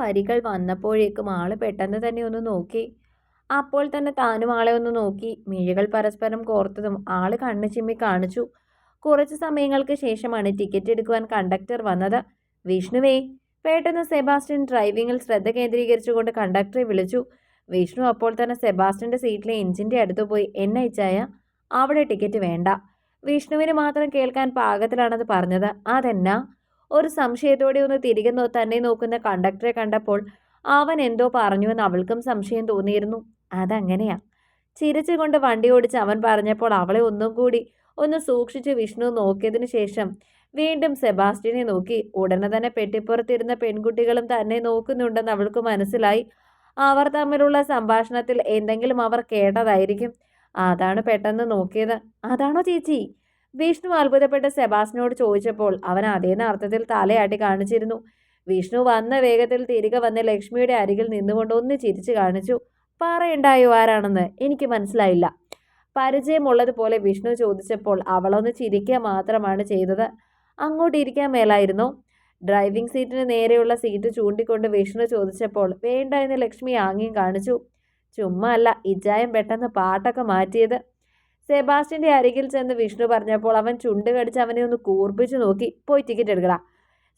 വരികൾ വന്നപ്പോഴേക്കും ആൾ പെട്ടെന്ന് തന്നെ ഒന്ന് നോക്കി. അപ്പോൾ തന്നെ താനും ആളെ ഒന്ന് നോക്കി. മിഴികൾ പരസ്പരം കോർത്തതും ആൾ കണ്ണു ചിമ്മി കാണിച്ചു. കുറച്ച് സമയങ്ങൾക്ക് ശേഷമാണ് ടിക്കറ്റ് എടുക്കുവാൻ കണ്ടക്ടർ വന്നത്. വിഷ്ണുവേ പെട്ടെന്ന് സെബാസ്റ്റ്യൻ ഡ്രൈവിങ്ങിൽ ശ്രദ്ധ കേന്ദ്രീകരിച്ചുകൊണ്ട് കണ്ടക്ടറെ വിളിച്ചു. വിഷ്ണു അപ്പോൾ തന്നെ സെബാസ്റ്റ്യന്റെ സീറ്റിലെ എഞ്ചിന്റെ അടുത്ത് പോയി. എന്നെ അയച്ചായ അവിടെ ടിക്കറ്റ് വേണ്ട. വിഷ്ണുവിന് മാത്രം കേൾക്കാൻ പാകത്തിലാണത് പറഞ്ഞത്. അതെന്നാ? ഒരു സംശയത്തോടെ ഒന്ന് തിരികെ തന്നെ നോക്കുന്ന കണ്ടക്ടറെ കണ്ടപ്പോൾ അവൻ എന്തോ പറഞ്ഞു എന്ന് അവൾക്കും സംശയം തോന്നിയിരുന്നു. അതങ്ങനെയാ. ചിരിച്ചുകൊണ്ട് വണ്ടി ഓടിച്ച് അവൻ പറഞ്ഞപ്പോൾ അവളെ ഒന്നും കൂടി ഒന്ന് സൂക്ഷിച്ച് വിഷ്ണു നോക്കിയതിനു ശേഷം വീണ്ടും സെബാസ്റ്റ്യനെ നോക്കി. ഉടനെ തന്നെ പെട്ടിപ്പുറത്തിരുന്ന പെൺകുട്ടികളും തന്നെ നോക്കുന്നുണ്ടെന്ന് അവൾക്ക് മനസ്സിലായി. അവർ തമ്മിലുള്ള സംഭാഷണത്തിൽ എന്തെങ്കിലും അവർ കേട്ടതായിരിക്കും. അതാണ് പെട്ടെന്ന് നോക്കിയത്. അതാണോ ചേച്ചി? വിഷ്ണു അത്ഭുതപ്പെട്ട് സെബാസ്റ്റിനോട് ചോദിച്ചപ്പോൾ അവൻ അതേന്ന അർത്ഥത്തിൽ തലയാട്ടി കാണിച്ചിരുന്നു. വിഷ്ണു വന്ന വേഗത്തിൽ തിരികെ വന്ന് ലക്ഷ്മിയുടെ അരികിൽ നിന്നുകൊണ്ട് ഒന്ന് ചിരിച്ചു കാണിച്ചു. പറയണ്ടായോ ആരാണെന്ന് എനിക്ക് മനസ്സിലായില്ല. പരിചയമുള്ളതുപോലെ വിഷ്ണു ചോദിച്ചപ്പോൾ അവളൊന്ന് ചിരിക്കുക മാത്രമാണ് ചെയ്തത്. അങ്ങോട്ട് ഇരിക്കാൻ മേലായിരുന്നു? ഡ്രൈവിംഗ് സീറ്റിന് നേരെയുള്ള സീറ്റ് ചൂണ്ടിക്കൊണ്ട് വിഷ്ണു ചോദിച്ചപ്പോൾ വേണ്ട എന്ന് ലക്ഷ്മി ആംഗ്യം കാണിച്ചു. ചുമ്മാ അല്ല ഇജായം പെട്ടെന്ന് പാട്ടൊക്കെ മാറ്റിയത്. സെബാസ്റ്റ്യന്റെ അരികിൽ ചെന്ന് വിഷ്ണു പറഞ്ഞപ്പോൾ അവൻ ചുണ്ട് കടിച്ച് അവനെ ഒന്ന് കൂർപ്പിച്ചു നോക്കി. പോയി ടിക്കറ്റ് എടുക്കടാ.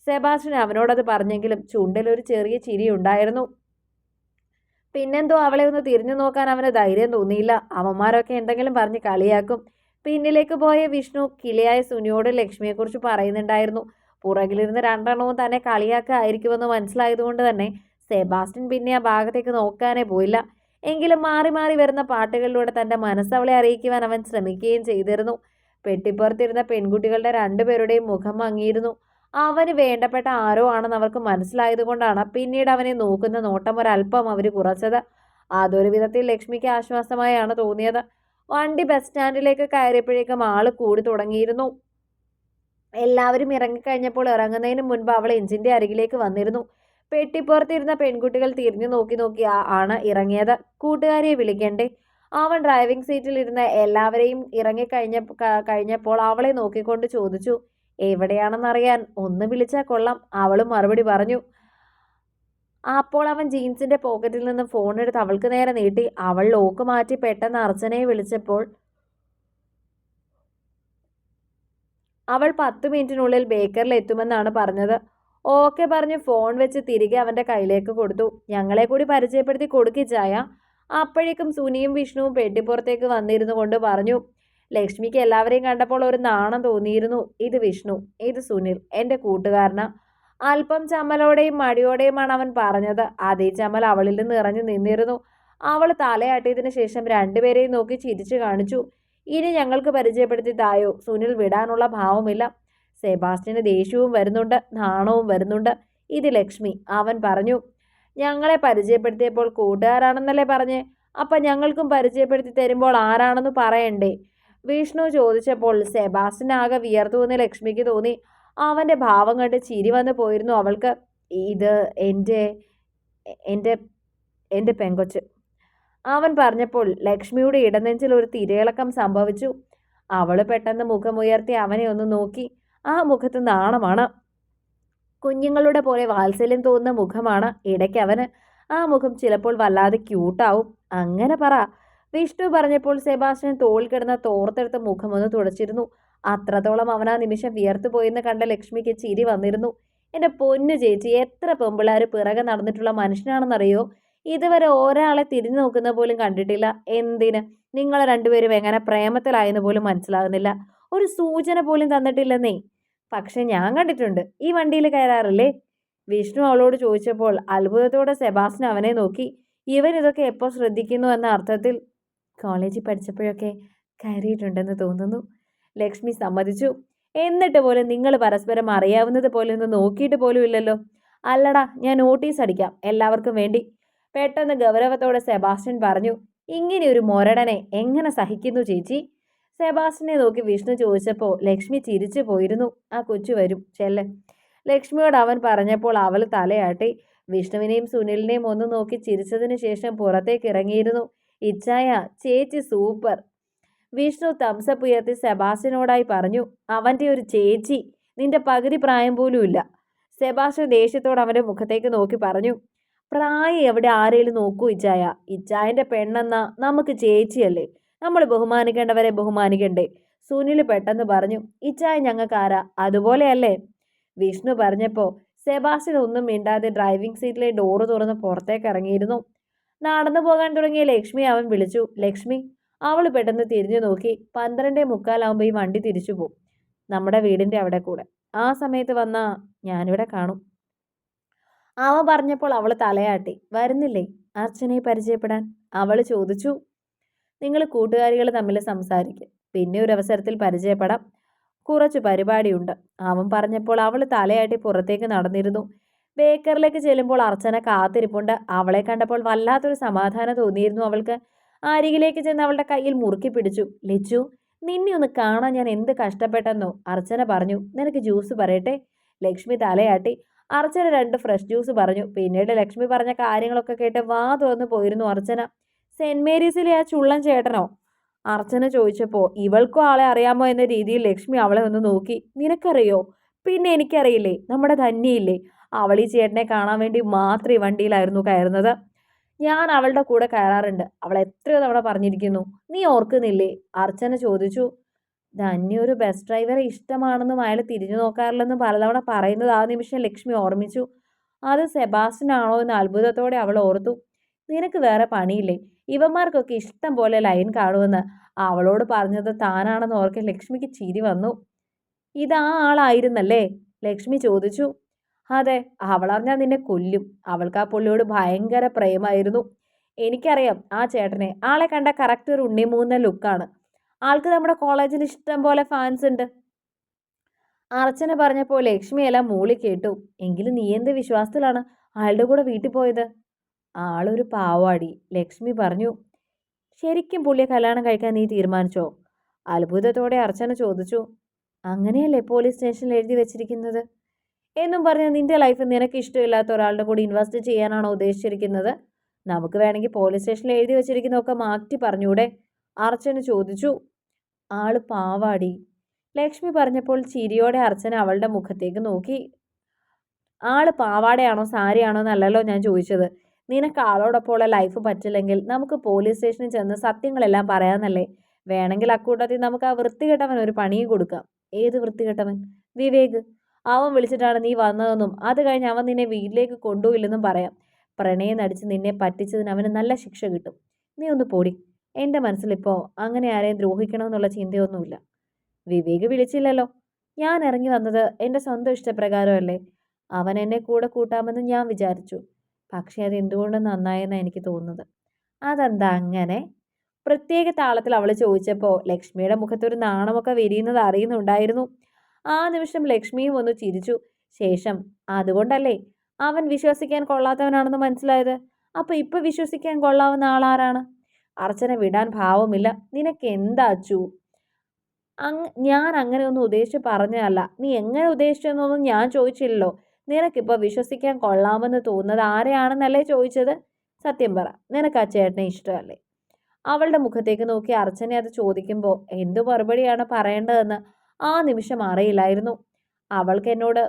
സെബാസ്റ്റ്യൻ അവനോടത് പറഞ്ഞെങ്കിലും ചുണ്ടിലൊരു ചെറിയ ചിരി ഉണ്ടായിരുന്നു. പിന്നെന്തോ അവളെ ഒന്ന് തിരിഞ്ഞു നോക്കാൻ അവന് ധൈര്യം തോന്നിയില്ല. അവന്മാരൊക്കെ എന്തെങ്കിലും പറഞ്ഞ് കളിയാക്കും. പിന്നിലേക്ക് പോയ വിഷ്ണു കിളിയായ സുനിയോട് ലക്ഷ്മിയെക്കുറിച്ച് പറയുന്നുണ്ടായിരുന്നു. പുറകിലിരുന്ന് രണ്ടെണ്ണവും തന്നെ കളിയാക്കായിരിക്കുമെന്ന് മനസ്സിലായതുകൊണ്ട് തന്നെ സെബാസ്റ്റിൻ പിന്നെ ആ ഭാഗത്തേക്ക് നോക്കാനേ പോയില്ല. എങ്കിലും മാറി മാറി വരുന്ന പാട്ടുകളിലൂടെ തന്റെ മനസ്സവളെ അറിയിക്കുവാൻ അവൻ ശ്രമിക്കുകയും ചെയ്തിരുന്നു. പെട്ടിപ്പുറത്തിരുന്ന പെൺകുട്ടികളുടെ രണ്ടുപേരുടെയും മുഖം മങ്ങിയിരുന്നു. അവന് വേണ്ടപ്പെട്ട ആരോ ആണെന്ന് അവർക്ക് മനസ്സിലായതുകൊണ്ടാണ് പിന്നീട് അവനെ നോക്കുന്ന നോട്ടം ഒരല്പം അവർ കുറച്ചത്. അതൊരു വിധത്തിൽ ലക്ഷ്മിക്ക് ആശ്വാസമായാണ് തോന്നിയത്. വണ്ടി ബസ് സ്റ്റാൻഡിലേക്ക് കയറിയപ്പോഴേക്കും ആൾ കൂടി തുടങ്ങിയിരുന്നു. എല്ലാവരും ഇറങ്ങിക്കഴിഞ്ഞപ്പോൾ ഇറങ്ങുന്നതിന് മുൻപ് അവൾ എഞ്ചിന്റെ അരികിലേക്ക് വന്നിരുന്നു. പെട്ടിപ്പുറത്തിരുന്ന പെൺകുട്ടികൾ തിരിഞ്ഞു നോക്കി നോക്കി ആണ് ഇറങ്ങിയത്. കൂട്ടുകാരിയെ വിളിക്കണ്ടേ. അവൻ ഡ്രൈവിംഗ് സീറ്റിൽ ഇരുന്ന എല്ലാവരെയും ഇറങ്ങിക്കഴിഞ്ഞ കഴിഞ്ഞപ്പോൾ അവളെ നോക്കിക്കൊണ്ട് ചോദിച്ചു എവിടെയാണെന്നറിയാൻ? ഒന്ന് വിളിച്ചാൽ കൊള്ളാം. അവളും മറുപടി പറഞ്ഞു. അപ്പോൾ അവൻ ജീൻസിന്റെ പോക്കറ്റിൽ നിന്ന് ഫോൺ എടുത്ത് അവൾക്ക് നേരെ നീട്ടി. അവൾ ലോക്ക് മാറ്റി പെട്ടെന്ന് അർച്ചനയെ വിളിച്ചപ്പോൾ അവൾ പത്ത് മിനിറ്റിനുള്ളിൽ ബേക്കറിൽ എത്തുമെന്നാണ് പറഞ്ഞത്. ഓക്കെ പറഞ്ഞ് ഫോൺ വെച്ച് തിരികെ അവന്റെ കയ്യിലേക്ക് കൊടുത്തു. ഞങ്ങളെ കൂടി പരിചയപ്പെടുത്തി കൊടുക്കിച്ചായ അപ്പോഴേക്കും സുനിയും വിഷ്ണുവും പെട്ടിപ്പുറത്തേക്ക് വന്നിരുന്നു കൊണ്ട് പറഞ്ഞു ലക്ഷ്മിക്ക് എല്ലാവരെയും കണ്ടപ്പോൾ ഒരു നാണം തോന്നിയിരുന്നു. ഇത് വിഷ്ണു ഇത് സുനിൽ എന്റെ കൂട്ടുകാരന. അല്പം ചമ്മലോടെയും മടിയോടെയുമാണ് അവൻ പറഞ്ഞത്. അതേ ചമ്മൽ അവളിൽ നിന്ന് ഇറങ്ങി നിന്നിരുന്നു. അവൾ തലയാട്ടിയതിനു ശേഷം രണ്ടുപേരെയും നോക്കി ചിരിച്ചു കാണിച്ചു. ഇനി ഞങ്ങൾക്ക് പരിചയപ്പെടുത്തി തായോ? സുനിൽ വിടാനുള്ള ഭാവമില്ല. സെബാസ്റ്റിന് ദേഷ്യവും വരുന്നുണ്ട് നാണവും വരുന്നുണ്ട്. ഇത് ലക്ഷ്മി അവൻ പറഞ്ഞു ഞങ്ങളെ പരിചയപ്പെടുത്തിയപ്പോൾ കൂട്ടുകാരാണെന്നല്ലേ പറഞ്ഞേ? അപ്പം ഞങ്ങൾക്കും പരിചയപ്പെടുത്തി തരുമ്പോൾ ആരാണെന്ന് പറയണ്ടേ? വിഷ്ണു ചോദിച്ചപ്പോൾ സെബാസ്റ്റിൻ ആകെ വിയർത്തു എന്ന് ലക്ഷ്മിക്ക് തോന്നി. അവന്റെ ഭാവം കണ്ട് ചിരി വന്നു പോയിരുന്നു അവൾക്ക്. ഇത് എന്റെ എന്റെ എന്റെ പെങ്കൊച്ച്. അവൻ പറഞ്ഞപ്പോൾ ലക്ഷ്മിയുടെ ഇടനെഞ്ചിൽ ഒരു തിരയിളക്കം സംഭവിച്ചു. അവൾ പെട്ടെന്ന് മുഖമുയർത്തി അവനെ ഒന്ന് നോക്കി. ആ മുഖത്ത് നാണമാണ്. കുഞ്ഞുങ്ങളുടെ പോലെ വാത്സല്യം തോന്നുന്ന മുഖമാണ് ഇടയ്ക്ക് അവന്. ആ മുഖം ചിലപ്പോൾ വല്ലാതെ ക്യൂട്ടാവും അങ്ങനെ പറ. വിഷ്ണു പറഞ്ഞപ്പോൾ സെബാസ്റ്റ്യൻ തോൾ കിടന്ന തോർത്തെടുത്ത മുഖമൊന്ന് തുടച്ചിരുന്നു. അത്രത്തോളം അവൻ ആ നിമിഷം വിയർത്തു പോയെന്ന് കണ്ട ലക്ഷ്മിക്ക് ചിരി വന്നിരുന്നു. എന്റെ പൊന്നു ചേച്ചി എത്ര പെമ്പിള്ളാർ പിറകെ നടന്നിട്ടുള്ള മനുഷ്യനാണെന്നറിയോ? ഇതുവരെ ഒരാളെ തിരിഞ്ഞു നോക്കുന്ന പോലും കണ്ടിട്ടില്ല. എന്തിന്? നിങ്ങൾ രണ്ടുപേരും എങ്ങനെ പ്രേമത്തിലായെന്ന് പോലും മനസ്സിലാകുന്നില്ല. ഒരു സൂചന പോലും തന്നിട്ടില്ലെന്നേ. പക്ഷെ ഞാൻ കണ്ടിട്ടുണ്ട്. ഈ വണ്ടിയിൽ കയറാറില്ലേ? വിഷ്ണു അവളോട് ചോദിച്ചപ്പോൾ അത്ഭുതത്തോടെ സെബാസ്റ്റൻ അവനെ നോക്കി. ഇവൻ ഇതൊക്കെ എപ്പോൾ ശ്രദ്ധിക്കുന്നു എന്ന അർത്ഥത്തിൽ കോളേജിൽ പഠിച്ചപ്പോഴൊക്കെ കയറിയിട്ടുണ്ടെന്ന് തോന്നുന്നു. ലക്ഷ്മി സമ്മതിച്ചു. എന്നിട്ട് പോലും നിങ്ങൾ പരസ്പരം അറിയാവുന്നത് പോലെ ഒന്ന് നോക്കിയിട്ട് പോലും ഇല്ലല്ലോ. അല്ലടാ ഞാൻ നോട്ടീസ് അടിക്കാം. എല്ലാവർക്കും വേണ്ടി. പെട്ടെന്ന് ഗൗരവത്തോടെ സെബാസ്റ്റ്യൻ പറഞ്ഞു ഇങ്ങനെ ഒരു മൊരടനെ എങ്ങനെ സഹിക്കുന്നു ചേച്ചി? സെബാസ്റ്റിനെ നോക്കി വിഷ്ണു ചോദിച്ചപ്പോൾ ലക്ഷ്മി ചിരിച്ചു പോയിരുന്നു. ആ കൊച്ചു വരും ചെല്ല്. ലക്ഷ്മിയോട് അവൻ പറഞ്ഞപ്പോൾ അവൾ തലയാട്ടി. വിഷ്ണുവിനെയും സുനിലിനെയും ഒന്ന് നോക്കി ചിരിച്ചതിന് ശേഷം പുറത്തേക്ക് ഇറങ്ങിയിരുന്നു. ഇച്ചായ ചേച്ചി സൂപ്പർ. വിഷ്ണു തംസപ്പ് ഉയർത്തി സെബാസ്റ്റിനോടായി പറഞ്ഞു. അവന്റെ ഒരു ചേച്ചി. നിന്റെ പകുതി പ്രായം പോലും ഇല്ല. സെബാസ്റ്റ്യൻ ദേഷ്യത്തോട് അവന്റെ മുഖത്തേക്ക് നോക്കി പറഞ്ഞു. പ്രായം എവിടെ ആരേലും നോക്കൂ ഇച്ചായ. ഇച്ചായന്റെ പെണ്ണെന്ന നമുക്ക് ചേച്ചിയല്ലേ. നമ്മൾ ബഹുമാനിക്കേണ്ടവരെ ബഹുമാനിക്കണ്ടേ. സുനിൽ പെട്ടെന്ന് പറഞ്ഞു ഇച്ചായ ഞങ്ങൾക്ക് ആരാ? അതുപോലെയല്ലേ? വിഷ്ണു പറഞ്ഞപ്പോൾ സെബാസ്റ്റ്യൻ ഒന്നും മിണ്ടാതെ ഡ്രൈവിംഗ് സീറ്റിലെ ഡോറ് തുറന്ന് പുറത്തേക്ക് ഇറങ്ങിയിരുന്നു. നടന്നു പോകാൻ തുടങ്ങിയ ലക്ഷ്മി അവൻ വിളിച്ചു ലക്ഷ്മി അവൾ പെട്ടെന്ന് തിരിഞ്ഞു നോക്കി. പന്ത്രണ്ടേ മുക്കാലാവുമ്പോൾ ഈ വണ്ടി തിരിച്ചു പോകും നമ്മുടെ വീടിന്റെ അവിടെ കൂടെ. ആ സമയത്ത് വന്നാൽ ഞാനിവിടെ കാണും. അവൻ പറഞ്ഞപ്പോൾ അവൾ തലയാട്ടി വരുന്നില്ലേ? അർച്ചനയെ പരിചയപ്പെടാൻ? അവൾ ചോദിച്ചു നിങ്ങൾ കൂട്ടുകാരികൾ തമ്മിൽ സംസാരിക്കും. പിന്നെ ഒരു അവസരത്തിൽ പരിചയപ്പെടാം. കുറച്ച് പരിപാടിയുണ്ട്. അവൻ പറഞ്ഞപ്പോൾ അവൾ തലയാട്ടി പുറത്തേക്ക് നടന്നിരുന്നു. ബേക്കറിലേക്ക് ചെല്ലുമ്പോൾ അർച്ചന കാത്തിരിപ്പുണ്ട്. അവളെ കണ്ടപ്പോൾ വല്ലാത്തൊരു സമാധാനം തോന്നിയിരുന്നു അവൾക്ക്. അരികിലേക്ക് ചെന്ന് അവളുടെ കയ്യിൽ മുറുക്കി പിടിച്ചു. ലച്ചു നിന്നെ ഒന്ന് കാണാൻ ഞാൻ എന്ത് കഷ്ടപ്പെട്ടെന്നോ? അർച്ചന പറഞ്ഞു. നിനക്ക് ജ്യൂസ് പറയട്ടെ. ലക്ഷ്മി തലയാട്ടി. അർച്ചന രണ്ട് ഫ്രഷ് ജ്യൂസ് പറഞ്ഞു. പിന്നീട് ലക്ഷ്മി പറഞ്ഞ കാര്യങ്ങളൊക്കെ കേട്ട് വാ തുറന്നു പോയിരുന്നു അർച്ചന. സെന്റ് മേരീസിലെ ആ ചുള്ളൻ ചേട്ടനോ? അർച്ചന ചോദിച്ചപ്പോൾ ഇവൾക്കും ആളെ അറിയാമോ എന്ന രീതിയിൽ ലക്ഷ്മി അവളെ ഒന്ന് നോക്കി. നിനക്കറിയോ? പിന്നെ എനിക്കറിയില്ലേ നമ്മുടെ ധന്യയില്ലേ? അവൾ ഈ ചേട്ടനെ കാണാൻ വേണ്ടി മാത്രം ഈ വണ്ടിയിലായിരുന്നു കയറുന്നത്. ഞാൻ അവളുടെ കൂടെ കയറാറുണ്ട്. അവൾ എത്രയോ തവണ പറഞ്ഞിരിക്കുന്നു. നീ ഓർക്കുന്നില്ലേ? അർച്ചന ചോദിച്ചു. ധന്യ ഒരു ബസ് ഡ്രൈവറെ ഇഷ്ടമാണെന്നും അയാൾ തിരിഞ്ഞു നോക്കാറില്ലെന്നും പലതവണ പറയുന്നത് ആ നിമിഷം ലക്ഷ്മി ഓർമ്മിച്ചു. അത് സെബാസ്റ്റിനാണോ എന്ന് അത്ഭുതത്തോടെ അവൾ ഓർത്തു. നിനക്ക് വേറെ പണിയില്ലേ? ഇവന്മാർക്കൊക്കെ ഇഷ്ടം പോലെ ലൈൻ കാണുമെന്ന്. അവളോട് പറഞ്ഞത് താനാണെന്ന് ഓർക്കെ ലക്ഷ്മിക്ക് ചിരി വന്നു. ഇതാ ആളായിരുന്നല്ലേ? ലക്ഷ്മി ചോദിച്ചു. അതെ അവളറിഞ്ഞാൽ നിന്നെ കൊല്ലും. അവൾക്ക് ആ പുള്ളിയോട് ഭയങ്കര പ്രേമായിരുന്നു. എനിക്കറിയാം ആ ചേട്ടനെ. ആളെ കണ്ട കറക്റ്റ് ഒരു ഉണ്ണിമൂന്ന ലുക്കാണ്. ആൾക്ക് നമ്മുടെ കോളേജിൽ ഇഷ്ടം പോലെ ഫാൻസ് ഉണ്ട്. അർച്ചന പറഞ്ഞപ്പോൾ ലക്ഷ്മിയെല്ലാം മൂളി കേട്ടു എങ്കിലും നീ എന്ത് വിശ്വാസത്തിലാണ് അയാളുടെ കൂടെ വീട്ടിൽ പോയത്? ആളൊരു പാവാടി. ലക്ഷ്മി പറഞ്ഞു ശരിക്കും പുള്ളിയെ കല്യാണം കഴിക്കാൻ നീ തീരുമാനിച്ചോ? അത്ഭുതത്തോടെ അർച്ചന ചോദിച്ചു അങ്ങനെയല്ലേ പോലീസ് സ്റ്റേഷനിൽ എഴുതി വെച്ചിരിക്കുന്നത്? എന്നും പറഞ്ഞ് നിന്റെ ലൈഫ് നിനക്ക് ഇഷ്ടമില്ലാത്ത ഒരാളുടെ കൂടി ഇൻവെസ്റ്റ് ചെയ്യാനാണോ ഉദ്ദേശിച്ചിരിക്കുന്നത്? നമുക്ക് വേണമെങ്കിൽ പോലീസ് സ്റ്റേഷനിൽ എഴുതി വെച്ചിരിക്കുന്നതൊക്കെ മാറ്റി പറഞ്ഞൂടെ? അർച്ചന ചോദിച്ചു ആൾ പാവാടി. ലക്ഷ്മി പറഞ്ഞപ്പോൾ ചിരിയോടെ അർച്ചന അവളുടെ മുഖത്തേക്ക് നോക്കി ആൾ പാവാടയാണോ സാരിയാണോ എന്നല്ലല്ലോ ഞാൻ ചോദിച്ചത്. നിനക്ക് ആളോടൊപ്പമുള്ള ലൈഫ് പറ്റില്ലെങ്കിൽ നമുക്ക് പോലീസ് സ്റ്റേഷനിൽ ചെന്ന് സത്യങ്ങളെല്ലാം പറയാമെന്നല്ലേ വേണമെങ്കിൽ അക്കൂട്ടത്തിൽ നമുക്ക് ആ വൃത്തികെട്ടവൻ ഒരു പണിയും കൊടുക്കാം. ഏത് വൃത്തികെട്ടവൻ? വിവേക്. അവൻ വിളിച്ചിട്ടാണ് നീ വന്നതെന്നും അത് കഴിഞ്ഞ് അവൻ നിന്നെ വീട്ടിലേക്ക് കൊണ്ടുപോയില്ലെന്നും പറയാം. പ്രണയം നടിച്ച് നിന്നെ പറ്റിച്ചതിന് അവന് നല്ല ശിക്ഷ കിട്ടും. നീ ഒന്ന് പോടി. എന്റെ മനസ്സിലിപ്പോൾ അങ്ങനെ ആരെയും ദ്രോഹിക്കണമെന്നുള്ള ചിന്തയൊന്നുമില്ല. വിവേക് വിളിച്ചില്ലല്ലോ. ഞാൻ ഇറങ്ങി വന്നത് എന്റെ സ്വന്തം ഇഷ്ടപ്രകാരമല്ലേ? അവൻ എന്നെ കൂടെ കൂട്ടാമെന്ന് ഞാൻ വിചാരിച്ചു. പക്ഷേ അത് നന്നായെന്നാണ് എനിക്ക് തോന്നുന്നത്. അതെന്താ അങ്ങനെ? പ്രത്യേക താളത്തിൽ അവൾ ചോദിച്ചപ്പോൾ ലക്ഷ്മിയുടെ മുഖത്തൊരു നാണമൊക്കെ വിരിയുന്നത് അറിയുന്നുണ്ടായിരുന്നു. ആ നിമിഷം ലക്ഷ്മിയും ഒന്ന് ചിരിച്ചു. ശേഷം അതുകൊണ്ടല്ലേ? അവൻ വിശ്വസിക്കാൻ കൊള്ളാത്തവനാണെന്ന് മനസ്സിലായത്? അപ്പോൾ ഇപ്പൊ വിശ്വസിക്കാൻ കൊള്ളാവുന്ന ആളാരാണ്? അർച്ചന വിടാൻ ഭാവമില്ല. നിനക്ക് എന്താ അച്ചു? അങ് ഞാൻ അങ്ങനെ ഒന്നും ഉദ്ദേശിച്ച് പറഞ്ഞതല്ല. നീ എങ്ങനെ ഉദ്ദേശിച്ചെന്നൊന്നും ഞാൻ ചോദിച്ചില്ലല്ലോ. നിനക്കിപ്പോൾ വിശ്വസിക്കാൻ കൊള്ളാമെന്ന് തോന്നുന്നത് ആരെയാണെന്നല്ലേ ചോദിച്ചത്? സത്യം പറ നിനക്ക് ആ ചേട്ടനെ ഇഷ്ടമല്ലേ? അവളുടെ മുഖത്തേക്ക് നോക്കി അർച്ചനെ അത് ചോദിക്കുമ്പോൾ എന്തു മറുപടിയാണ് പറയേണ്ടതെന്ന് ആ നിമിഷം അറിയില്ലായിരുന്നു. അവൾക്ക് എന്നോട്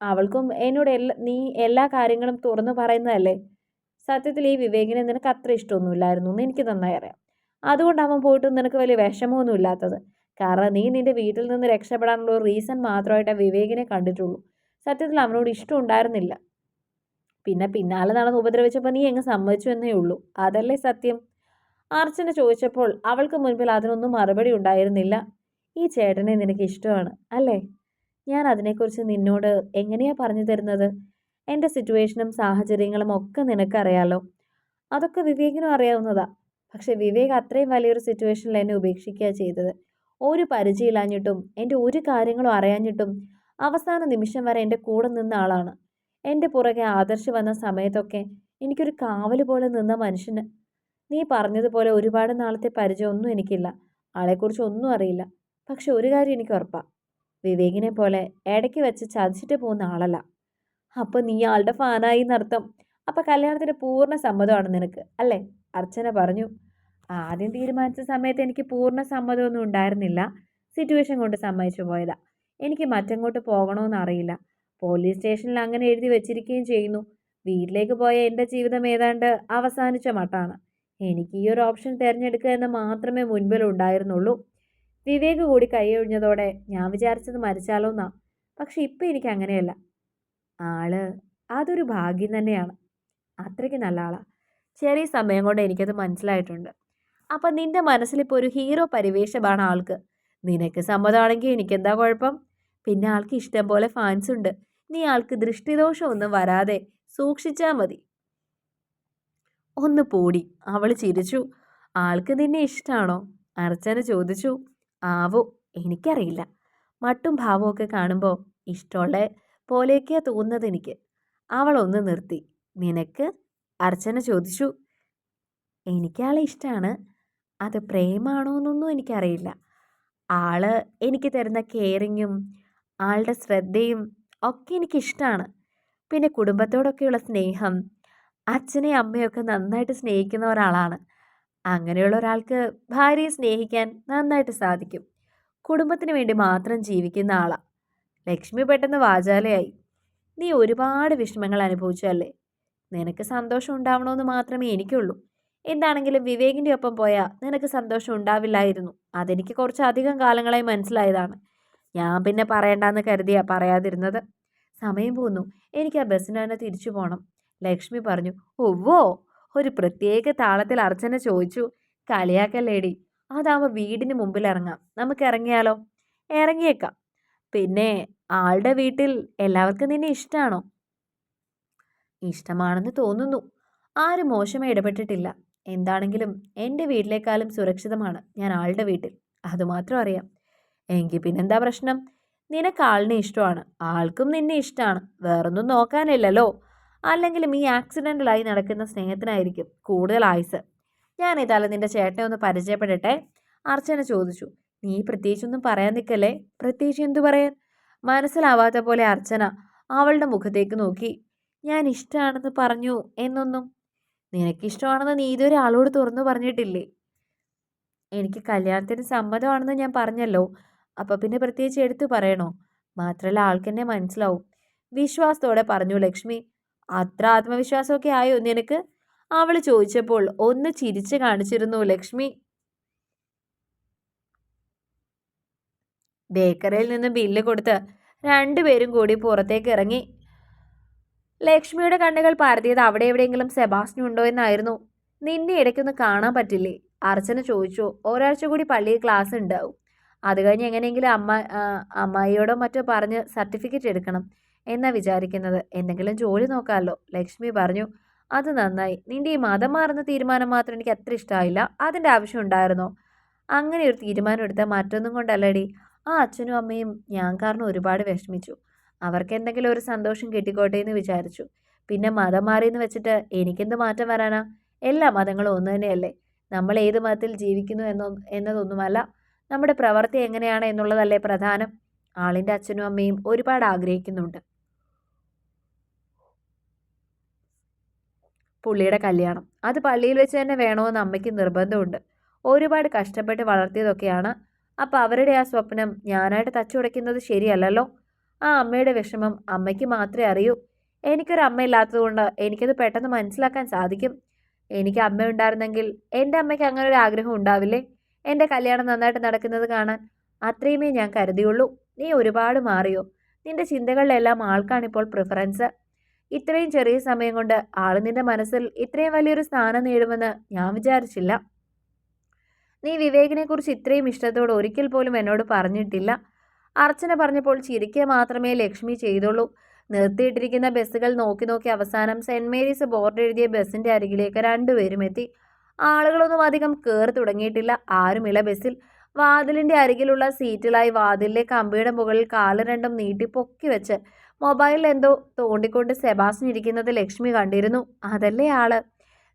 അവൾക്കും എന്നോട് എല്ലാ നീ എല്ലാ കാര്യങ്ങളും തുറന്നു പറയുന്നതല്ലേ? സത്യത്തിൽ ഈ വിവേകിനെ നിനക്ക് അത്ര ഇഷ്ടമൊന്നുമില്ലായിരുന്നു എന്ന് എനിക്ക് നന്നായി അറിയാം. അതുകൊണ്ട് അവൻ പോയിട്ട് നിനക്ക് വലിയ വിഷമമൊന്നും ഇല്ലാത്തത് കാരണം നീ നിന്റെ വീട്ടിൽ നിന്ന് രക്ഷപ്പെടാനുള്ള റീസൺ മാത്രമായിട്ട് വിവേകിനെ കണ്ടിട്ടുള്ളൂ. സത്യത്തിൽ അവനോട് ഇഷ്ടം ഉണ്ടായിരുന്നില്ല. പിന്നെ പിന്നാലെ നടന്ന് ഉപദ്രവിച്ചപ്പോൾ നീ എങ്ങ് സമ്മതിച്ചു എന്നേ ഉള്ളൂ. അതല്ലേ സത്യം? അർച്ചന ചോദിച്ചപ്പോൾ അവൾക്ക് മുൻപിൽ അതിനൊന്നും മറുപടി ഉണ്ടായിരുന്നില്ല. ഈ ചേട്ടനെ നിനക്ക് ഇഷ്ടമാണ് അല്ലേ? ഞാൻ അതിനെക്കുറിച്ച് നിന്നോട് എങ്ങനെയാ പറഞ്ഞു തരുന്നത്? എന്റെ സിറ്റുവേഷനും സാഹചര്യങ്ങളും ഒക്കെ നിനക്കറിയാലോ. അതൊക്കെ വിവേകിനും അറിയാവുന്നതാ. പക്ഷെ വിവേക് അത്രയും വലിയൊരു സിറ്റുവേഷനിൽ എന്നെ ഉപേക്ഷിക്കുക ചെയ്തത്. ഒരു പരിചയമില്ലാഞ്ഞിട്ടും എന്റെ ഒരു കാര്യങ്ങളും അറിയാഞ്ഞിട്ടും അവസാന നിമിഷം വരെ എന്റെ കൂടെ നിന്ന ആളാണ്. എന്റെ പുറകെ ആദർശ് വന്ന സമയത്തൊക്കെ എനിക്കൊരു കാവൽ പോലെ നിന്ന മനുഷ്യന്. നീ പറഞ്ഞതുപോലെ ഒരുപാട് നാളത്തെ പരിചയമൊന്നും എനിക്കില്ല. ആളെക്കുറിച്ച് ഒന്നും അറിയില്ല. പക്ഷെ ഒരു കാര്യം എനിക്ക് ഉറപ്പാ. വിവേകിനെ പോലെ ഇടയ്ക്ക് വെച്ച് ചതിച്ചിട്ട് പോകുന്ന ആളല്ല. അപ്പോൾ നീ ആളുടെ ഫാനായി എന്നർത്ഥം അപ്പോൾ കല്യാണത്തിന് പൂർണ സമ്മതമാണ് നിനക്ക് അല്ലേ? അർച്ചന പറഞ്ഞു. ആദ്യം തീരുമാനിച്ച സമയത്ത് എനിക്ക് പൂർണ സമ്മതമൊന്നും ഉണ്ടായിരുന്നില്ല. സിറ്റുവേഷൻ കൊണ്ട് സമ്മതിച്ചു പോയതാ. എനിക്ക് മറ്റങ്ങോട്ട് പോകണമെന്നറിയില്ല പോലീസ് സ്റ്റേഷനിൽ അങ്ങനെ എഴുതി വെച്ചിരിക്കുകയും ചെയ്യുന്നു. വീട്ടിലേക്ക് പോയ എന്റെ ജീവിതം ഏതാണ്ട് അവസാനിച്ച മട്ടാണ്. എനിക്ക് ഈ ഒരു ഓപ്ഷൻ തിരഞ്ഞെടുക്കുക എന്ന് മാത്രമേ മുൻപിൽ ഉണ്ടായിരുന്നുള്ളൂ. വിവേക് കൂടി കൈയൊഴിഞ്ഞതോടെ ഞാൻ വിചാരിച്ചത് മരിച്ചാലോ എന്നാ പക്ഷെ ഇപ്പം എനിക്ക് അങ്ങനെയല്ല. ആൾ അതൊരു ഭാഗ്യം തന്നെയാണ്. അത്രയ്ക്ക് നല്ല ആളാണ് ചെറിയ സമയം കൊണ്ട് എനിക്കത് മനസ്സിലായിട്ടുണ്ട്. അപ്പം നിന്റെ മനസ്സിലിപ്പോൾ ഒരു ഹീറോ പരിവേഷമാണ് ആൾക്ക്. നിനക്ക് സമ്മതമാണെങ്കിൽ എനിക്കെന്താ കുഴപ്പം? പിന്നെ ആൾക്ക് ഇഷ്ടം പോലെ ഫാൻസ് ഉണ്ട്. നീ ആൾക്ക് ദൃഷ്ടിദോഷമൊന്നും വരാതെ സൂക്ഷിച്ചാൽ മതി. ഒന്ന് പൂടി. അവൾ ചിരിച്ചു. ആൾക്ക് നിന്നെ ഇഷ്ടമാണോ അർച്ചന ചോദിച്ചു. ആവോ എനിക്കറിയില്ല. മട്ടും ഭാവവും ഒക്കെ കാണുമ്പോൾ ഇഷ്ടമുള്ള പോലെയൊക്കെയാ തോന്നുന്നത് എനിക്ക്. അവൾ ഒന്ന് നിർത്തി. നിനക്ക്? അർച്ചന ചോദിച്ചു. എനിക്കാളെ ഇഷ്ടമാണ് അത് പ്രേമാണോ എന്നൊന്നും എനിക്കറിയില്ല. ആൾ എനിക്ക് തരുന്ന കെയറിങ്ങും ആളുടെ ശ്രദ്ധയും ഒക്കെ എനിക്കിഷ്ടമാണ് പിന്നെ കുടുംബത്തോടൊക്കെയുള്ള സ്നേഹം അച്ഛനെയും അമ്മയൊക്കെ നന്നായിട്ട് സ്നേഹിക്കുന്ന ഒരാളാണ്. അങ്ങനെയുള്ള ഒരാൾക്ക് ഭാര്യയെ സ്നേഹിക്കാൻ നന്നായിട്ട് സാധിക്കും. കുടുംബത്തിന് വേണ്ടി മാത്രം ജീവിക്കുന്ന ആളാ. ലക്ഷ്മി പെട്ടെന്ന് വാചാലയായി. നീ ഒരുപാട് വിഷമങ്ങൾ അനുഭവിച്ചല്ലേ നിനക്ക് സന്തോഷം ഉണ്ടാവണമെന്ന് മാത്രമേ എനിക്കുള്ളൂ. എന്താണെങ്കിലും വിവേകിന്റെ ഒപ്പം പോയാൽ നിനക്ക് സന്തോഷം ഉണ്ടാവില്ലായിരുന്നു. അതെനിക്ക് കുറച്ച് അധികം കാലങ്ങളായി മനസ്സിലായതാണ്. ഞാൻ പിന്നെ പറയണ്ടെന്ന് കരുതിയാ പറയാതിരുന്നത്. സമയം പോന്നു. എനിക്ക് ആ ബസ്സിന് തന്നെ തിരിച്ചു പോകണം ലക്ഷ്മി പറഞ്ഞു ഒവ്വോ ഒരു പ്രത്യേക താളത്തിൽ അർച്ചന ചോദിച്ചു കളിയാക്കല്ലേടി? അതാവുമ്പോൾ വീടിന് മുമ്പിൽ ഇറങ്ങാം. നമുക്ക് ഇറങ്ങിയാലോ? ഇറങ്ങിയേക്കാം. പിന്നെ ആളുടെ വീട്ടിൽ എല്ലാവർക്കും നിന്നെ ഇഷ്ടമാണോ ഇഷ്ടമാണെന്ന് തോന്നുന്നു. ആരും മോശമായി ഇടപെട്ടിട്ടില്ല. എന്താണെങ്കിലും എന്റെ വീട്ടിലേക്കാളും സുരക്ഷിതമാണ് ഞാൻ ആളുടെ വീട്ടിൽ. അതുമാത്രം അറിയാം. എങ്കിൽ പിന്നെന്താ പ്രശ്നം? നിനക്ക് ആളിനെ ഇഷ്ടമാണ്. ആൾക്കും നിന്നെ ഇഷ്ടമാണ് വേറൊന്നും നോക്കാനില്ലല്ലോ. അല്ലെങ്കിലും ഈ ആക്സിഡന്റലായി നടക്കുന്ന സ്നേഹത്തിനായിരിക്കും കൂടുതൽ ആയുസ്. ഞാൻ ഏതായാലും നിന്റെ ചേട്ടനെ ഒന്ന് പരിചയപ്പെടട്ടെ. അർച്ചന ചോദിച്ചു. നീ പ്രത്യേകിച്ചൊന്നും പറയാൻ നിൽക്കല്ലേ? പ്രത്യേകിച്ച് എന്തു പറയാൻ? മനസ്സിലാവാത്ത പോലെ അർച്ചന അവളുടെ മുഖത്തേക്ക് നോക്കി. ഞാൻ ഇഷ്ടമാണെന്ന് പറഞ്ഞു എന്നൊന്നും. നിനക്കിഷ്ടമാണെന്ന് നീ ഇതുവരെ ആളോട് തുറന്നു പറഞ്ഞിട്ടില്ലേ? എനിക്ക് കല്യാണത്തിന് സമ്മതമാണെന്ന് ഞാൻ പറഞ്ഞല്ലോ. അപ്പോൾ പിന്നെ പ്രത്യേകിച്ച് എടുത്തു പറയണോ? മാത്രമല്ല ആൾക്കെന്നെ മനസ്സിലാവും. വിശ്വാസത്തോടെ പറഞ്ഞു ലക്ഷ്മി അത്ര ആത്മവിശ്വാസമൊക്കെ ആയോ നിനക്ക്? അവൾ ചോദിച്ചപ്പോൾ ഒന്ന് ചിരിച്ചു കാണിച്ചിരുന്നു ലക്ഷ്മി. ബേക്കറിയിൽ നിന്ന് ബില്ല് കൊടുത്ത് രണ്ടുപേരും കൂടി പുറത്തേക്ക് ഇറങ്ങി. ലക്ഷ്മിയുടെ കണ്ണുകൾ പരതിയത് അവിടെ എവിടെയെങ്കിലും സെബാസ്റ്റിൻ ഉണ്ടോ എന്നായിരുന്നു. നിന്നെ ഇടയ്ക്കൊന്ന് കാണാൻ പറ്റില്ലേ? അർച്ചന ചോദിച്ചു. ഒരാഴ്ച കൂടി പള്ളിയിൽ ക്ലാസ് ഉണ്ടാവും. അത് കഴിഞ്ഞ് എങ്ങനെയെങ്കിലും അമ്മ അമ്മായിയോടോ മറ്റോ പറഞ്ഞ് സർട്ടിഫിക്കറ്റ് എടുക്കണം എന്നാ വിചാരിക്കുന്നത്. എന്തെങ്കിലും ജോലി നോക്കാമല്ലോ. ലക്ഷ്മി പറഞ്ഞു അത് നന്നായി. നിന്റെ ഈ മതം മാറുന്ന തീരുമാനം മാത്രം എനിക്ക് അത്ര ഇഷ്ടമായില്ല അതിന്റെ ആവശ്യം ഉണ്ടായിരുന്നോ? അങ്ങനെ ഒരു തീരുമാനം എടുത്താൽ മറ്റൊന്നും കൊണ്ടല്ലടി. ആ അച്ഛനും അമ്മയും ഞാൻ കാരണം ഒരുപാട് വിഷമിച്ചു. അവർക്ക് എന്തെങ്കിലും ഒരു സന്തോഷം കിട്ടിക്കോട്ടെ എന്ന് വിചാരിച്ചു. പിന്നെ മതം മാറിയെന്ന് വെച്ചിട്ട് എനിക്കെന്ത് മാറ്റം വരാനാ? എല്ലാ മതങ്ങളും ഒന്ന് തന്നെയല്ലേ? നമ്മൾ ഏത് മതത്തിൽ ജീവിക്കുന്നു എന്നൊ എന്നതൊന്നുമല്ല. നമ്മുടെ പ്രവൃത്തി എങ്ങനെയാണ് എന്നുള്ളതല്ലേ പ്രധാനം? ആളിന്റെ അച്ഛനും അമ്മയും ഒരുപാട് ആഗ്രഹിക്കുന്നുണ്ട്. പുള്ളിയുടെ കല്യാണം. അത് പള്ളിയിൽ വെച്ച് തന്നെ വേണമെന്ന് അമ്മയ്ക്ക് നിർബന്ധമുണ്ട്. ഒരുപാട് കഷ്ടപ്പെട്ട് വളർത്തിയതൊക്കെയാണ്. അപ്പോൾ അവരുടെ ആ സ്വപ്നം ഞാനായിട്ട് തച്ചുടയ്ക്കുന്നത് ശരിയല്ലല്ലോ? ആ അമ്മയുടെ വിഷമം അമ്മയ്ക്ക് മാത്രമേ അറിയൂ. എനിക്കൊരു അമ്മ ഇല്ലാത്തതുകൊണ്ട് എനിക്കത് പെട്ടെന്ന് മനസ്സിലാക്കാൻ സാധിക്കും. എനിക്ക് അമ്മ ഉണ്ടായിരുന്നെങ്കിൽ എന്റെ അമ്മയ്ക്ക് അങ്ങനെ ഒരു ആഗ്രഹം ഉണ്ടാവില്ലേ? എന്റെ കല്യാണം നന്നായിട്ട് നടക്കുന്നത് കാണാൻ അത്രയുമേ ഞാൻ കരുതിയുള്ളൂ. നീ ഒരുപാട് മാറിയോ? നിന്റെ ചിന്തകളിലെല്ലാം ആൾക്കാണിപ്പോൾ പ്രിഫറൻസ് ഇത്രയും ചെറിയ സമയം കൊണ്ട് ആൾ നിന്റെ മനസ്സിൽ ഇത്രയും വലിയൊരു സ്ഥാനം നേടുമെന്ന് ഞാൻ വിചാരിച്ചില്ല. നീ വിവേകിനെക്കുറിച്ച് ഇത്രയും ഇഷ്ടത്തോടെ ഒരിക്കൽ പോലും എന്നോട് പറഞ്ഞിട്ടില്ല. അർച്ചന പറഞ്ഞപ്പോൾ ചിരിക്കുക മാത്രമേ ലക്ഷ്മി ചെയ്തുള്ളൂ. നിർത്തിയിട്ടിരിക്കുന്ന ബസ്സുകൾ നോക്കി നോക്കി അവസാനം സെന്റ് മേരീസ് ബോർഡ് എഴുതിയ ബസ്സിന്റെ അരികിലേക്ക് രണ്ടുപേരും എത്തി. ആളുകളൊന്നും അധികം കയറി തുടങ്ങിയിട്ടില്ല. ആരുമില്ല ബസ്സിൽ. വാതിലിന്റെ അരികിലുള്ള സീറ്റിലായി വാതിലിലെ കമ്പിയുടെ മുകളിൽ കാൽ രണ്ടും നീട്ടി പൊക്കി വെച്ച് മൊബൈലിൽ എന്തോ തോണ്ടിക്കൊണ്ട് സെബാസ്റ്റിൻ ഇരിക്കുന്നത് ലക്ഷ്മി കണ്ടിരുന്നു. അതല്ലേ ആൾ?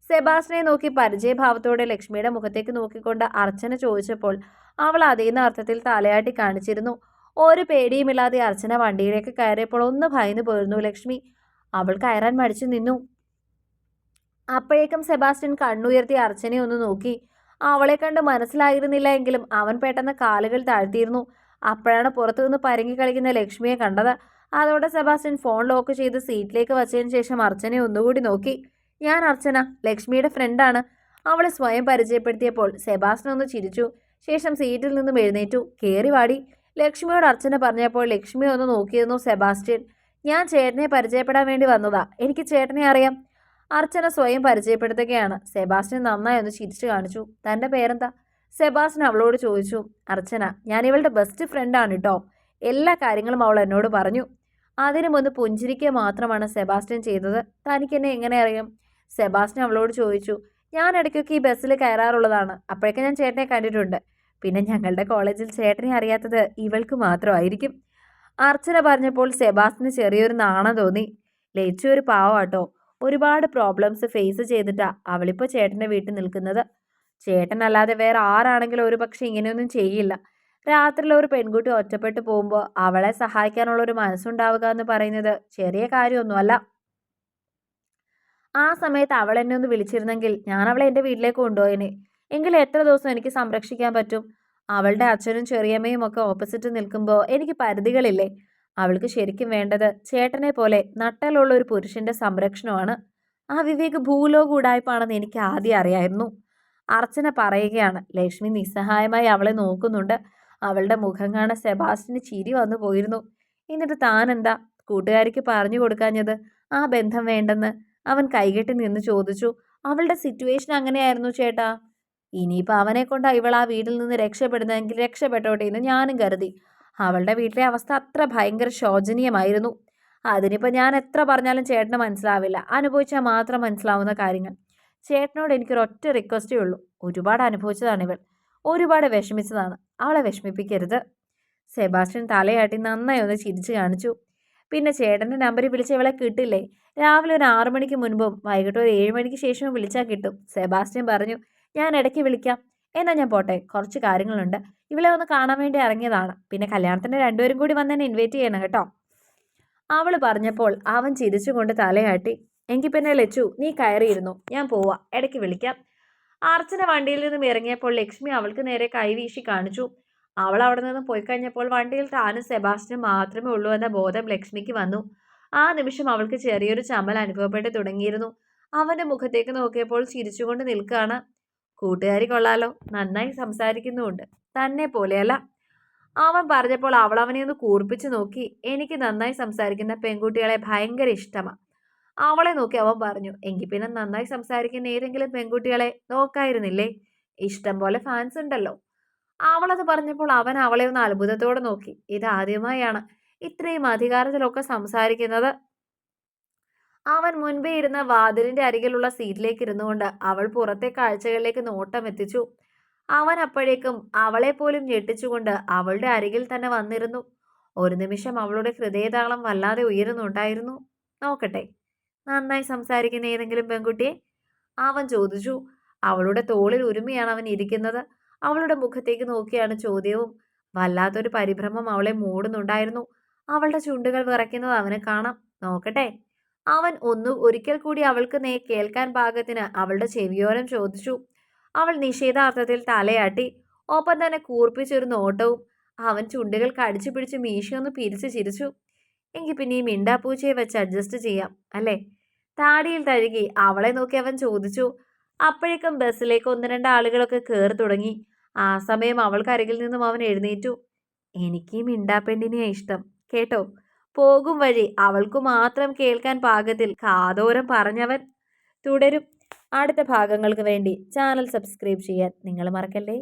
സെബാസ്റ്റിനെ നോക്കി പരിചയഭാവത്തോടെ ലക്ഷ്മിയുടെ മുഖത്തേക്ക് നോക്കിക്കൊണ്ട് അർച്ചന ചോദിച്ചപ്പോൾ അവൾ അതേ അർത്ഥത്തിൽ തലയാട്ടി കാണിച്ചിരുന്നു. ഒരു പേടിയുമില്ലാതെ അർച്ചന വണ്ടിയിലേക്ക് കയറിയപ്പോൾ ഒന്ന് ഭയന്നു പോയിരുന്നു ലക്ഷ്മി. അവൾ കയറാൻ മടിച്ചു നിന്നു. അപ്പോഴേക്കും സെബാസ്റ്റ്യൻ കണ്ണുയർത്തി അർച്ചനെ ഒന്ന് നോക്കി. അവളെ കണ്ട് മനസ്സിലായിരുന്നില്ല എങ്കിലും അവൻ പെട്ടെന്ന് കാലുകൾ താഴ്ത്തിയിരുന്നു. അപ്പോഴാണ് പുറത്തുനിന്ന് പരങ്ങി കളിക്കുന്ന ലക്ഷ്മിയെ കണ്ടത്. അതോടെ സെബാസ്റ്റ്യൻ ഫോൺ ലോക്ക് ചെയ്ത് സീറ്റിലേക്ക് വച്ചതിന് ശേഷം അർച്ചനെ ഒന്നുകൂടി നോക്കി. ഞാൻ അർച്ചന ലക്ഷ്മിയുടെ ഫ്രണ്ടാണ് അവളെ സ്വയം പരിചയപ്പെടുത്തിയപ്പോൾ സെബാസ്റ്റ്യൻ ഒന്ന് ചിരിച്ചു. ശേഷം സീറ്റിൽ നിന്നും എഴുന്നേറ്റു. കയറി വാടി. ലക്ഷ്മിയോട് അർച്ചന പറഞ്ഞപ്പോൾ ലക്ഷ്മി ഒന്ന് നോക്കിയിരുന്നു സെബാസ്റ്റ്യൻ. ഞാൻ ചേട്ടനെ പരിചയപ്പെടാൻ വേണ്ടി വന്നതാ. എനിക്ക് ചേട്ടനെ അറിയാം. അർച്ചന സ്വയം പരിചയപ്പെടുത്തുകയാണ്. സെബാസ്റ്റിൻ നന്നായി ഒന്ന് ചിരിച്ചു കാണിച്ചു. തന്റെ പേരെന്താ? സെബാസ്റ്റിൻ അവളോട് ചോദിച്ചു. അർച്ചന ഞാൻ ഇവളുടെ ബെസ്റ്റ് ഫ്രണ്ടാണ് കേട്ടോ എല്ലാ കാര്യങ്ങളും അവൾ എന്നോട് പറഞ്ഞു. അതിനു മുന്ന് പുഞ്ചിരിക്കുക മാത്രമാണ് സെബാസ്റ്റ്യൻ ചെയ്തത്. തനിക്ക് എന്നെ എങ്ങനെ അറിയാം? സെബാസ്റ്റ്യൻ അവളോട് ചോദിച്ചു. ഞാൻ ഇടയ്ക്കൊക്കെ ഈ ബസ്സിൽ കയറാറുള്ളതാണ്. അപ്പോഴൊക്കെ ഞാൻ ചേട്ടനെ കണ്ടിട്ടുണ്ട്. പിന്നെ ഞങ്ങളുടെ കോളേജിൽ ചേട്ടനെ അറിയാത്തത് ഇവൾക്ക് മാത്രമായിരിക്കും. അർച്ചന പറഞ്ഞപ്പോൾ സെബാസ്റ്റിന് ചെറിയൊരു നാണം തോന്നി. ലച്ചു ഒരു പാവാട്ടോ ഒരുപാട് പ്രോബ്ലംസ് ഫേസ് ചെയ്തിട്ടാ അവളിപ്പോൾ ചേട്ടന്റെ വീട്ടിൽ നിൽക്കുന്നത്. ചേട്ടനല്ലാതെ വേറെ ആരാണെങ്കിലും ഒരു പക്ഷെ ഇങ്ങനെയൊന്നും ചെയ്യില്ല. രാത്രിയിൽ ഒരു പെൺകുട്ടി ഒറ്റപ്പെട്ടു പോകുമ്പോൾ അവളെ സഹായിക്കാനുള്ള ഒരു മനസ്സുണ്ടാവുക എന്ന് പറയുന്നത് ചെറിയ കാര്യമൊന്നുമല്ല. ആ സമയത്ത് അവൾ എന്നെ ഒന്ന് വിളിച്ചിരുന്നെങ്കിൽ ഞാൻ അവളെ എന്റെ വീട്ടിലേക്ക് കൊണ്ടുപോയേനെ. എങ്കിൽ എത്ര ദിവസം എനിക്ക് സംരക്ഷിക്കാൻ പറ്റും? അവളുടെ അച്ഛനും ചെറിയമ്മയും ഒക്കെ ഓപ്പോസിറ്റ് നിൽക്കുമ്പോൾ എനിക്ക് പരിധികളില്ലേ? അവൾക്ക് ശരിക്കും വേണ്ടത് ചേട്ടനെ പോലെ നട്ടലുള്ള ഒരു പുരുഷന്റെ സംരക്ഷണമാണ്. ആ വിവേക് ഭൂലോക ഉടായ്പാണെന്ന് എനിക്ക് ആദ്യം അറിയായിരുന്നു. അർച്ചന പറയുകയാണ് ലക്ഷ്മി നിസ്സഹായമായി അവളെ നോക്കുന്നുണ്ട്. അവളുടെ മുഖം കാണാൻ സെബാസ്റ്റിന് ചിരി വന്നു പോയിരുന്നു. എന്നിട്ട് താൻ എന്താ കൂട്ടുകാരിക്ക് പറഞ്ഞു കൊടുക്കാഞ്ഞത്? ആ ബന്ധം വേണ്ടെന്ന്. അവൻ കൈകെട്ടി നിന്ന് ചോദിച്ചു അവളുടെ സിറ്റുവേഷൻ അങ്ങനെയായിരുന്നു ചേട്ടാ. ഇനിയിപ്പോൾ അവനെ കൊണ്ടാണ് ഇവൾ ആ വീട്ടിൽ നിന്ന് രക്ഷപ്പെടുന്നതെങ്കിൽ രക്ഷപ്പെട്ടോട്ടെ എന്ന് ഞാനും കരുതി. അവളുടെ വീട്ടിലെ അവസ്ഥ അത്ര ഭയങ്കര ശോചനീയമായിരുന്നു. അതിനിപ്പോൾ ഞാൻ എത്ര പറഞ്ഞാലും ചേട്ടന് മനസ്സിലാവില്ല. അനുഭവിച്ചാൽ മാത്രം മനസ്സിലാവുന്ന കാര്യങ്ങൾ. ചേട്ടനോട് എനിക്കൊരൊറ്റ റിക്വസ്റ്റേ ഉള്ളൂ. ഒരുപാട് അനുഭവിച്ചതാണ് ഇവൾ. ഒരുപാട് വിഷമിച്ചതാണ്. അവളെ വിഷമിപ്പിക്കരുത്. സെബാസ്റ്റ്യൻ തലയാട്ടി നന്നായി ഒന്ന് ചിരിച്ചു കാണിച്ചു. പിന്നെ ചേട്ടന്റെ നമ്പറിൽ വിളിച്ച് ഇവളെ കിട്ടില്ലേ? രാവിലെ ഒരു ആറു മണിക്ക് മുൻപും വൈകിട്ട് ഒരു ഏഴ് മണിക്ക് ശേഷവും വിളിച്ചാൽ കിട്ടും. സെബാസ്റ്റ്യൻ പറഞ്ഞു ഞാൻ ഇടയ്ക്ക് വിളിക്കാം. എന്നാൽ ഞാൻ പോട്ടെ. കുറച്ച് കാര്യങ്ങളുണ്ട്. ഇവളെ ഒന്ന് കാണാൻ വേണ്ടി ഇറങ്ങിയതാണ്. പിന്നെ കല്യാണത്തിന് രണ്ടുപേരും കൂടി വന്ന് എന്നെ ഇൻവൈറ്റ് ചെയ്യണം കേട്ടോ. അവൾ പറഞ്ഞപ്പോൾ അവൻ ചിരിച്ചുകൊണ്ട് തലയാട്ടി. എങ്കിൽ പിന്നെ ലച്ചു നീ കയറിയിരുന്നു? ഞാൻ പോവാ. ഇടയ്ക്ക് വിളിക്കാം. അർച്ചന വണ്ടിയിൽ നിന്നും ഇറങ്ങിയപ്പോൾ ലക്ഷ്മി അവൾക്ക് നേരെ കൈവീശി കാണിച്ചു. അവൾ അവിടെ നിന്ന് പോയി കഴിഞ്ഞപ്പോൾ വണ്ടിയിൽ താനും സെബാസ്റ്റിനും മാത്രമേ ഉള്ളൂ എന്ന ബോധം ലക്ഷ്മിക്ക് വന്നു. ആ നിമിഷം അവൾക്ക് ചെറിയൊരു ചമ്മൽ അനുഭവപ്പെട്ട് തുടങ്ങിയിരുന്നു. അവന്റെ മുഖത്തേക്ക് നോക്കിയപ്പോൾ ചിരിച്ചുകൊണ്ട് നിൽക്കുകയാണ്. കൂട്ടുകാരി കൊള്ളാലോ. നന്നായി സംസാരിക്കുന്നുമുണ്ട്. തന്നെ പോലെയല്ല. അവൻ പറഞ്ഞപ്പോൾ അവൾ അവനെ ഒന്ന് കൂർപ്പിച്ചു നോക്കി. എനിക്ക് നന്നായി സംസാരിക്കുന്ന പെൺകുട്ടികളെ ഭയങ്കര ഇഷ്ടമാണ് അവളെ നോക്കി അവൻ പറഞ്ഞു എങ്കിൽ പിന്നെ നന്നായി സംസാരിക്കുന്ന ഏതെങ്കിലും പെൺകുട്ടികളെ നോക്കായിരുന്നില്ലേ? ഇഷ്ടം പോലെ ഫാൻസ് ഉണ്ടല്ലോ. അവളത് പറഞ്ഞപ്പോൾ അവൻ അവളെ ഒന്ന് അത്ഭുതത്തോടെ നോക്കി. ഇത് ആദ്യമായാണ്. ഇത്രയും അധികാരത്തിലൊക്കെ സംസാരിക്കുന്നത് അവൻ മുൻപേ ഇരുന്ന വാതിലിന്റെ അരികിലുള്ള സീറ്റിലേക്ക് ഇരുന്നുകൊണ്ട് അവൾ പുറത്തെ കാഴ്ചകളിലേക്ക് നോട്ടം എത്തിച്ചു. അവൻ അപ്പോഴേക്കും അവളെ പോലും ഞെട്ടിച്ചുകൊണ്ട് അവളുടെ അരികിൽ തന്നെ വന്നിരുന്നു. ഒരു നിമിഷം അവളുടെ ഹൃദയതാളം വല്ലാതെ ഉയരുന്നുണ്ടായിരുന്നു. നോക്കട്ടെ നന്നായി സംസാരിക്കുന്ന ഏതെങ്കിലും പെൺകുട്ടിയെ? അവൻ ചോദിച്ചു. അവളുടെ തോളിൽ ഉരുമിയാണ് അവൻ ഇരിക്കുന്നത്. അവളുടെ മുഖത്തേക്ക് നോക്കിയാണ് ചോദ്യവും. വല്ലാത്തൊരു പരിഭ്രമം അവളെ മൂടുന്നുണ്ടായിരുന്നു. അവളുടെ ചുണ്ടുകൾ വിറയ്ക്കുന്നത് അവനെ കാണാം. നോക്കട്ടെ അവൻ ഒന്നു ഒരിക്കൽ കൂടി അവൾക്ക് നേ കേൾക്കാൻ പാകത്തിന് അവളുടെ ചെവിയോരം ചോദിച്ചു. അവൾ നിഷേധാർത്ഥത്തിൽ തലയാട്ടി. ഒപ്പം തന്നെ കൂർപ്പിച്ചൊരു നോട്ടവും അവൻ ചുണ്ടുകൾ കടിച്ചു പിടിച്ച് മീശയൊന്ന് പിരിച്ചു ചിരിച്ചു. എങ്കിൽ പിന്നെ ഈ മിണ്ടാപ്പൂച്ചയെ വെച്ച് അഡ്ജസ്റ്റ് ചെയ്യാം അല്ലേ? താടിയിൽ തഴുകി അവളെ നോക്കി അവൻ ചോദിച്ചു. അപ്പോഴേക്കും ബസ്സിലേക്ക് ഒന്ന് രണ്ട് ആളുകളൊക്കെ കയറി തുടങ്ങി. ആ സമയം അവൾക്കരികിൽ നിന്നും അവൻ എഴുന്നേറ്റു. എനിക്ക് ഈ മിണ്ടാപ്പെണ്ണിനെയാ ഇഷ്ടം കേട്ടോ? പോകും വഴി. അവൾക്കു മാത്രം കേൾക്കാൻ പാകത്തിൽ കാതോരം പറഞ്ഞവൻ തുടരും. അടുത്ത ഭാഗങ്ങൾക്ക് വേണ്ടി ചാനൽ സബ്സ്ക്രൈബ് ചെയ്യാൻ നിങ്ങൾ മറക്കല്ലേ?